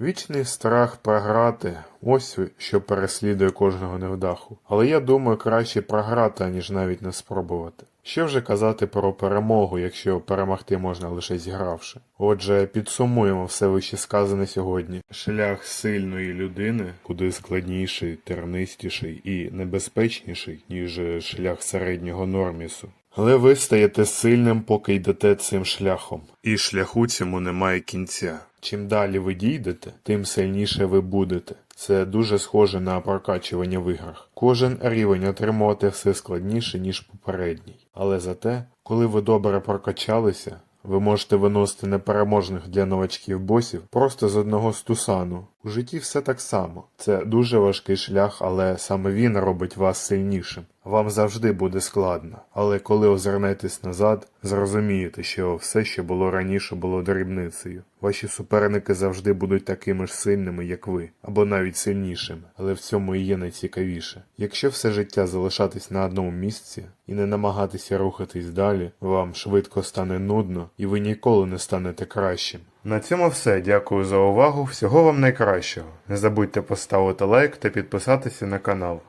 Вічний страх програти ось що переслідує кожного невдаху. Але я думаю, краще програти, аніж навіть не спробувати. Що вже казати про перемогу, якщо перемогти можна лише зігравши? Отже, підсумуємо все вище сказане сьогодні. Шлях сильної людини куди складніший, тернистіший і небезпечніший, ніж шлях середнього нормісу. Але ви стаєте сильним, поки йдете цим шляхом. І шляху цьому немає кінця. Чим далі ви дійдете, тим сильніше ви будете. Це дуже схоже на прокачування в іграх. Кожен рівень отримувати все складніше, ніж попередній. Але зате, коли ви добре прокачалися, ви можете виносити непереможних для новачків босів просто з одного стусану. У житті все так само. Це дуже важкий шлях, але саме він робить вас сильнішим. Вам завжди буде складно, але коли озирнетесь назад, зрозумієте, що все, що було раніше, було дрібницею. Ваші суперники завжди будуть такими ж сильними, як ви, або навіть сильнішими, але в цьому і є найцікавіше. Якщо все життя залишатись на одному місці і не намагатися рухатись далі, вам швидко стане нудно і ви ніколи не станете кращим. На цьому все. Дякую за увагу. Всього вам найкращого. Не забудьте поставити лайк та підписатися на канал.